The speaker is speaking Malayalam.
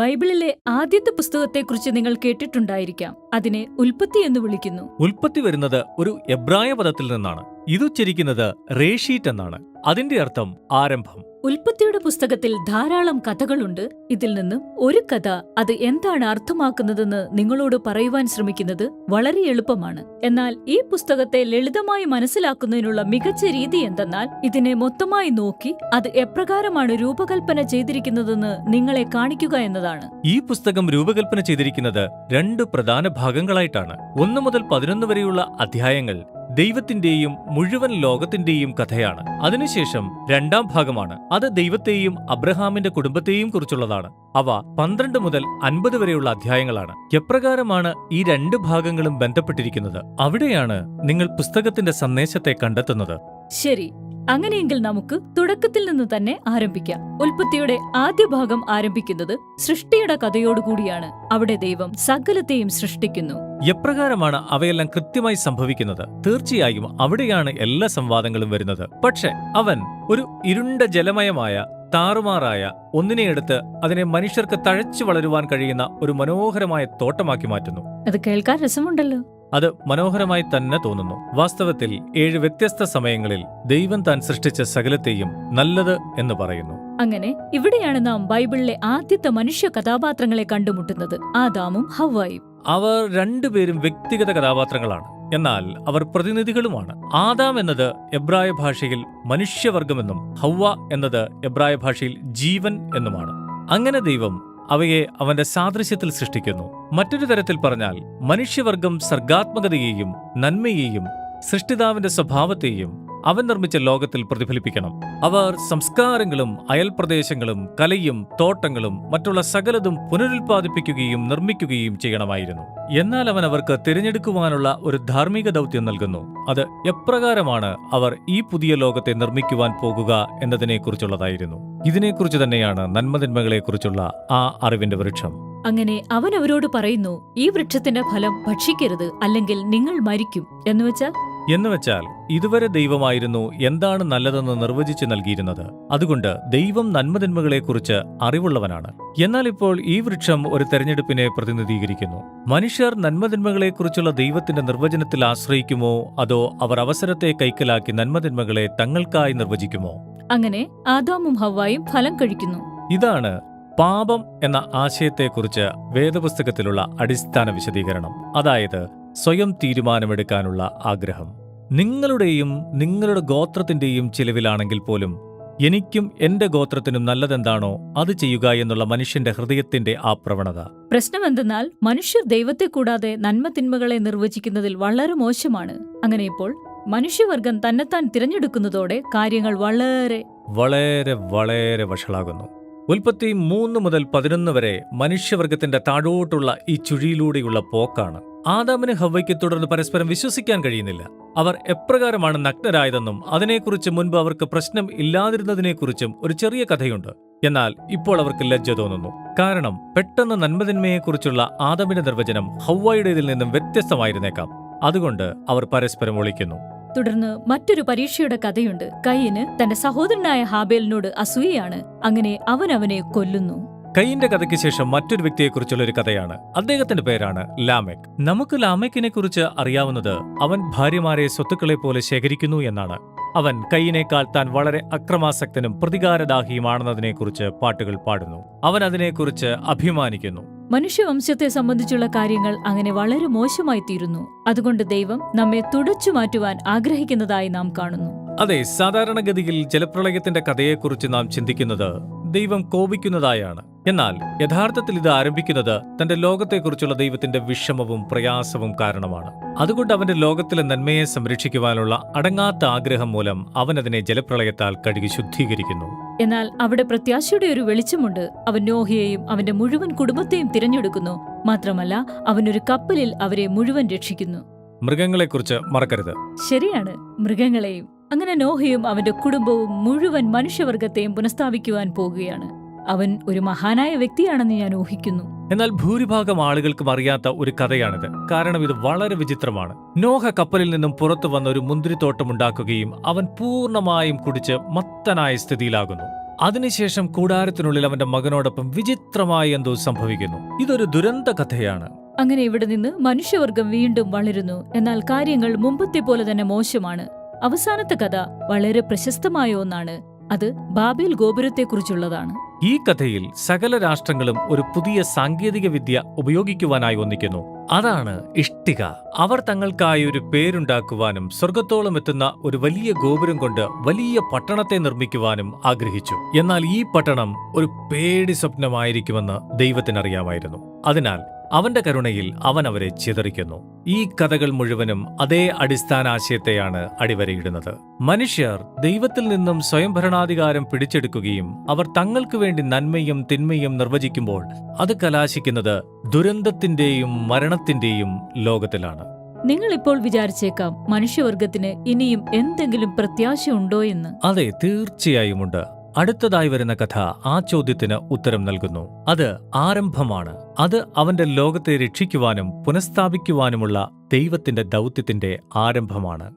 ബൈബിളിലെ ആദ്യത്തെ പുസ്തകത്തെക്കുറിച്ച് നിങ്ങൾ കേട്ടിട്ടുണ്ടായിരിക്കാം. അതിനെ ഉൽപ്പത്തി എന്ന് വിളിക്കുന്നു. ഉൽപ്പത്തി വരുന്നത് ഒരു എബ്രായ പദത്തിൽ നിന്നാണ്. ഇതുച്ചരിക്കുന്നത് റേഷീറ്റ് എന്നാണ്. അതിന്റെ അർത്ഥം ആരംഭം. ഉൽപ്പത്തിയുടെ പുസ്തകത്തിൽ ധാരാളം കഥകളുണ്ട്. ഇതിൽ നിന്നും ഒരു കഥ അത് എന്താണ് അർത്ഥമാക്കുന്നതെന്ന് നിങ്ങളോട് പറയുവാൻ ശ്രമിക്കുന്നത് വളരെ എളുപ്പമാണ്. എന്നാൽ ഈ പുസ്തകത്തെ ലളിതമായി മനസ്സിലാക്കുന്നതിനുള്ള മികച്ച രീതി എന്തെന്നാൽ ഇതിനെ മൊത്തമായി നോക്കി അത് എപ്രകാരമാണ് രൂപകൽപ്പന ചെയ്തിരിക്കുന്നതെന്ന് നിങ്ങളെ കാണിക്കുക എന്നതാണ്. ഈ പുസ്തകം രൂപകൽപ്പന ചെയ്തിരിക്കുന്നത് രണ്ട് പ്രധാന ഭാഗങ്ങളായിട്ടാണ്. ഒന്ന് മുതൽ പതിനൊന്ന് വരെയുള്ള അധ്യായങ്ങൾ ദൈവത്തിന്റെയും മുഴുവൻ ലോകത്തിന്റെയും കഥയാണ്. അതിനുശേഷം രണ്ടാം ഭാഗമാണ്. അത് ദൈവത്തെയും അബ്രഹാമിന്റെ കുടുംബത്തെയും കുറിച്ചുള്ളതാണ്. അവ പന്ത്രണ്ട് മുതൽ അൻപത് വരെയുള്ള അധ്യായങ്ങളാണ്. എപ്രകാരമാണ് ഈ രണ്ട് ഭാഗങ്ങളും ബന്ധപ്പെട്ടിരിക്കുന്നത്? അവിടെയാണ് നിങ്ങൾ പുസ്തകത്തിന്റെ സന്ദേശത്തെ കണ്ടെത്തുന്നത്. ശരി. അങ്ങനെയെങ്കിൽ നമുക്ക് തുടക്കത്തിൽ നിന്ന് തന്നെ ആരംഭിക്കാം. ഉൽപ്പത്തിയുടെ ആദ്യ ഭാഗം ആരംഭിക്കുന്നത് സൃഷ്ടിയുടെ കഥയോടുകൂടിയാണ്. അവിടെ ദൈവം സകലത്തെയും സൃഷ്ടിക്കുന്നു. എപ്രകാരമാണ് അവയെല്ലാം കൃത്യമായി സംഭവിക്കുന്നത്? തീർച്ചയായും അവിടെയാണ് എല്ലാ സംവാദങ്ങളും വരുന്നത്. പക്ഷെ അവൻ ഒരു ഇരുണ്ട ജലമയമായ താറുമാറായ ഒന്നിനെ എടുത്ത് അതിനെ മനുഷ്യർക്ക് തഴച്ചു വളരുവാൻ കഴിയുന്ന ഒരു മനോഹരമായ തോട്ടമാക്കി മാറ്റുന്നു. അത് കേൾക്കാൻ രസമുണ്ടല്ലോ. അത് മനോഹരമായി തന്നെ തോന്നുന്നു. വാസ്തവത്തിൽ ഏഴ് വ്യത്യസ്ത സമയങ്ങളിൽ ദൈവം താൻ സൃഷ്ടിച്ച സകലത്തെയും നല്ലത് എന്ന് പറയുന്നു. അങ്ങനെ ഇവിടെയാണ് നാം ബൈബിളിലെ ആദ്യത്തെ മനുഷ്യ കഥാപാത്രങ്ങളെ കണ്ടുമുട്ടുന്നത് ആദാമും ഹവായും അവർ രണ്ടുപേരും വ്യക്തിഗത കഥാപാത്രങ്ങളാണ്. എന്നാൽ അവർ പ്രതിനിധികളുമാണ്. ആദാം എന്നത് എബ്രായ ഭാഷയിൽ മനുഷ്യവർഗമെന്നും ഹവ്വ എന്നത് എബ്രായ ഭാഷയിൽ ജീവൻ എന്നുമാണ്. അങ്ങനെ ദൈവം അവയെ അവന്റെ സാദൃശ്യത്തിൽ സൃഷ്ടിക്കുന്നു. മറ്റൊരു തരത്തിൽ പറഞ്ഞാൽ മനുഷ്യവർഗം സർഗാത്മകതയെയും നന്മയെയും സൃഷ്ടിതാവിന്റെ സ്വഭാവത്തെയും അവൻ നിർമ്മിച്ച ലോകത്തിൽ പ്രതിഫലിപ്പിക്കണം. അവർ സംസ്കാരങ്ങളും അയൽപ്രദേശങ്ങളും കലയും തോട്ടങ്ങളും മറ്റുള്ള സകലതും പുനരുൽപ്പാദിപ്പിക്കുകയും നിർമ്മിക്കുകയും ചെയ്യണമായിരുന്നു. എന്നാൽ അവൻ അവർക്ക് തിരഞ്ഞെടുക്കുവാനുള്ള ഒരു ധാർമ്മിക ദൗത്യം നൽകുന്നു. അത് എപ്രകാരമാണ് അവർ ഈ പുതിയ ലോകത്തെ നിർമ്മിക്കുവാൻ പോകുക എന്നതിനെക്കുറിച്ചുള്ളതായിരുന്നു. ഇതിനെക്കുറിച്ച് തന്നെയാണ് നന്മതിന്മകളെക്കുറിച്ചുള്ള ആ അറിവിന്റെ വൃക്ഷം. അങ്ങനെ അവൻ അവരോട് പറയുന്നു ഈ വൃക്ഷത്തിന്റെ ഫലം ഭക്ഷിക്കരുത് അല്ലെങ്കിൽ നിങ്ങൾ മരിക്കും. എന്നുവെച്ചാൽ എന്നുവെച്ചാൽ ഇതുവരെ ദൈവമായിരുന്നു എന്താണ് നല്ലതെന്ന് നിർവചിച്ചു നൽകിയിരുന്നത്. അതുകൊണ്ട് ദൈവം നന്മതിന്മകളെക്കുറിച്ച് അറിവുള്ളവനാണ്. എന്നാൽ ഇപ്പോൾ ഈ വൃക്ഷം ഒരു തെരഞ്ഞെടുപ്പിനെ പ്രതിനിധീകരിക്കുന്നു. മനുഷ്യർ നന്മതിന്മകളെക്കുറിച്ചുള്ള ദൈവത്തിന്റെ നിർവചനത്തിൽ ആശ്രയിക്കുമോ? അതോ അവർ അവസരത്തെ കൈക്കലാക്കി നന്മതിന്മകളെ തങ്ങൾക്കായി നിർവചിക്കുമോ? അങ്ങനെ ആദാമും ഹവായും ഫലം കഴിക്കുന്നു. ഇതാണ് പാപം എന്ന ആശയത്തെക്കുറിച്ച് വേദപുസ്തകത്തിലുള്ള അടിസ്ഥാന വിശദീകരണം. അതായത് സ്വയം തീരുമാനമെടുക്കാനുള്ള ആഗ്രഹം. നിങ്ങളുടെയും നിങ്ങളുടെ ഗോത്രത്തിന്റെയും ചിലവിലാണെങ്കിൽ പോലും എനിക്കും എന്റെ ഗോത്രത്തിനും നല്ലതെന്താണോ അത് ചെയ്യുക എന്നുള്ള മനുഷ്യന്റെ ഹൃദയത്തിന്റെ ആ പ്രവണത പ്രശ്നമെന്തെന്നാൽ മനുഷ്യർ ദൈവത്തെ കൂടാതെ നന്മ തിന്മകളെ നിർവചിക്കുന്നതിൽ വളരെ മോശമാണ്. അങ്ങനെ ഇപ്പോൾ മനുഷ്യവർഗം തന്നെത്താൻ തിരഞ്ഞെടുക്കുന്നതോടെ കാര്യങ്ങൾ വളരെ വളരെ വളരെ വഷളാകുന്നു. ഉൽപ്പത്തി മൂന്ന് മുതൽ പതിനൊന്ന് വരെ മനുഷ്യവർഗത്തിന്റെ താഴോട്ടുള്ള ഈ ചുഴിയിലൂടെയുള്ള പോക്കാണ്. ആദാമിന് ഹവയ്ക്ക് തുടർന്ന് പരസ്പരം വിശ്വസിക്കാൻ കഴിയുന്നില്ല. അവർ എപ്രകാരമാണ് നഗ്നരായതെന്നും അതിനെക്കുറിച്ച് മുൻപ് അവർക്ക് പ്രശ്നം ഇല്ലാതിരുന്നതിനെക്കുറിച്ചും ഒരു ചെറിയ കഥയുണ്ട്. എന്നാൽ ഇപ്പോൾ അവർക്ക് ലജ്ജ തോന്നുന്നു. കാരണം പെട്ടെന്ന് നന്മതിന്മയെക്കുറിച്ചുള്ള ആദമിന്റെ നിർവചനം ഹൗവയുടേതിൽ നിന്നും വ്യത്യസ്തമായിരുന്നേക്കാം. അതുകൊണ്ട് അവർ പരസ്പരം ഒളിക്കുന്നു. തുടർന്ന് മറ്റൊരു പരീക്ഷയുടെ കഥയുണ്ട്. കയ്യന് തന്റെ സഹോദരനായ ഹാബേലിനോട് അസൂയയാണ്. അങ്ങനെ അവൻ അവനെ കൊല്ലുന്നു. കൈയിന്റെ കഥയ്ക്ക് ശേഷം മറ്റൊരു വ്യക്തിയെക്കുറിച്ചുള്ള ഒരു കഥയാണ്. അദ്ദേഹത്തിന്റെ പേരാണ് ലാമെക്. നമുക്ക് ലാമെക്കിനെ കുറിച്ച് അറിയാവുന്നത് അവൻ ഭാര്യമാരെ സ്വത്തുക്കളെ പോലെ ശേഖരിക്കുന്നു എന്നാണ്. അവൻ കൈയിനേക്കാൾ താൻ വളരെ അക്രമാസക്തനും പ്രതികാരദാഹിയുമാണെന്നതിനെക്കുറിച്ച് പാട്ടുകൾ പാടുന്നു. അവൻ അതിനെക്കുറിച്ച് അഭിമാനിക്കുന്നു. മനുഷ്യവംശത്തെ സംബന്ധിച്ചുള്ള കാര്യങ്ങൾ അങ്ങനെ വളരെ മോശമായി തീരുന്നു അതുകൊണ്ട് ദൈവം നമ്മെ തുടച്ചു മാറ്റുവാൻ ആഗ്രഹിക്കുന്നതായി നാം കാണുന്നു. അതെ സാധാരണഗതിയിൽ ജലപ്രളയത്തിന്റെ കഥയെക്കുറിച്ച് നാം ചിന്തിക്കുന്നത് ദൈവം കോപിക്കുന്നതായാണ്. എന്നാൽ യഥാർത്ഥത്തിൽ ഇത് ആരംഭിക്കുന്നത് തന്റെ ലോകത്തെക്കുറിച്ചുള്ള ദൈവത്തിന്റെ വിഷമവും പ്രയാസവും കാരണമാണ്. അതുകൊണ്ട് അവന്റെ ലോകത്തിലെ നന്മയെ സംരക്ഷിക്കുവാനുള്ള അടങ്ങാത്ത ആഗ്രഹം മൂലം അവൻ അതിനെ ജലപ്രളയത്താൽ കഴുകി ശുദ്ധീകരിക്കുന്നു. എന്നാൽ അവിടെ പ്രത്യാശയുടെ ഒരു വെളിച്ചമുണ്ട്. അവൻ നോഹയെയും അവന്റെ മുഴുവൻ കുടുംബത്തെയും തിരഞ്ഞെടുക്കുന്നു. മാത്രമല്ല അവനൊരു കപ്പലിൽ അവരെ മുഴുവൻ രക്ഷിക്കുന്നു. മൃഗങ്ങളെക്കുറിച്ച് മറക്കരുത്. ശരിയാണ്. മൃഗങ്ങളെയും അങ്ങനെ നോഹയും അവന്റെ കുടുംബവും മുഴുവൻ മനുഷ്യവർഗത്തെയും പുനഃസ്ഥാപിക്കുവാൻ പോകുകയാണ്. അവൻ ഒരു മഹാനായ വ്യക്തിയാണെന്ന് ഞാൻ ഊഹിക്കുന്നു. എന്നാൽ ഭൂരിഭാഗം ആളുകൾക്കും അറിയാത്ത ഒരു കഥയാണിത്. കാരണം ഇത് വളരെ വിചിത്രമാണ്. നോഹ കപ്പലിൽ നിന്നും പുറത്തു വന്ന ഒരു മുന്തിരിത്തോട്ടം ഉണ്ടാക്കുകയും അവൻ പൂർണമായും കുടിച്ച് മത്തനായ സ്ഥിതിയിലാകുന്നു. അതിനുശേഷം കൂടാരത്തിനുള്ളിൽ അവന്റെ മകനോടൊപ്പം വിചിത്രമായി എന്തോ സംഭവിക്കുന്നു. ഇതൊരു ദുരന്ത കഥയാണ്. അങ്ങനെ ഇവിടെ നിന്ന് മനുഷ്യവർഗം വീണ്ടും വളരുന്നു. എന്നാൽ കാര്യങ്ങൾ മുമ്പത്തെ പോലെ തന്നെ മോശമാണ്. അവസാനത്തെ കഥ വളരെ പ്രശസ്തമായ ഒന്നാണ്. അത് ബാബേൽ ഗോപുരത്തെക്കുറിച്ചുള്ളതാണ്. ഈ കഥയിൽ സകല രാഷ്ട്രങ്ങളും ഒരു പുതിയ സാങ്കേതിക വിദ്യ ഉപയോഗിക്കുവാനായി ഒന്നിക്കുന്നു. അതാണ് ഇഷ്ടിക. അവർ തങ്ങൾക്കായി ഒരു പേരുണ്ടാക്കുവാനും സ്വർഗത്തോളം എത്തുന്ന ഒരു വലിയ ഗോപുരം കൊണ്ട് വലിയ പട്ടണത്തെ നിർമ്മിക്കുവാനും ആഗ്രഹിച്ചു. എന്നാൽ ഈ പട്ടണം ഒരു പേടി സ്വപ്നമായിരിക്കുമെന്ന് ദൈവത്തിനറിയാമായിരുന്നു. അതിനാൽ അവന്റെ കരുണയിൽ അവൻ അവരെ ചിതറിക്കുന്നു. ഈ കഥകൾ മുഴുവനും അതേ അടിസ്ഥാന ആശയത്തെയാണ് അടിവരയിടുന്നത്. മനുഷ്യർ ദൈവത്തിൽ നിന്നും സ്വയംഭരണാധികാരം പിടിച്ചെടുക്കുകയും അവർ തങ്ങൾക്ക് വേണ്ടി നന്മയും തിന്മയും നിർവചിക്കുമ്പോൾ അത് കലാശിക്കുന്നത് ദുരന്തത്തിന്റെയും മരണത്തിന്റെയും ലോകത്തിലാണ്. നിങ്ങൾ ഇപ്പോൾ വിചാരിച്ചേക്കാം മനുഷ്യവർഗത്തിന് ഇനിയും എന്തെങ്കിലും പ്രത്യാശയുണ്ടോ എന്ന്. അതെ തീർച്ചയായുമുണ്ട്. അടുത്തതായി വരുന്ന കഥ ആ ചോദ്യത്തിന് ഉത്തരം നൽകുന്നു. അത് ആരംഭമാണ്. അത് അവന്റെ ലോകത്തെ രക്ഷിക്കുവാനും പുനഃസ്ഥാപിക്കുവാനുമുള്ള ദൈവത്തിന്റെ ദൗത്യത്തിന്റെ ആരംഭമാണ്.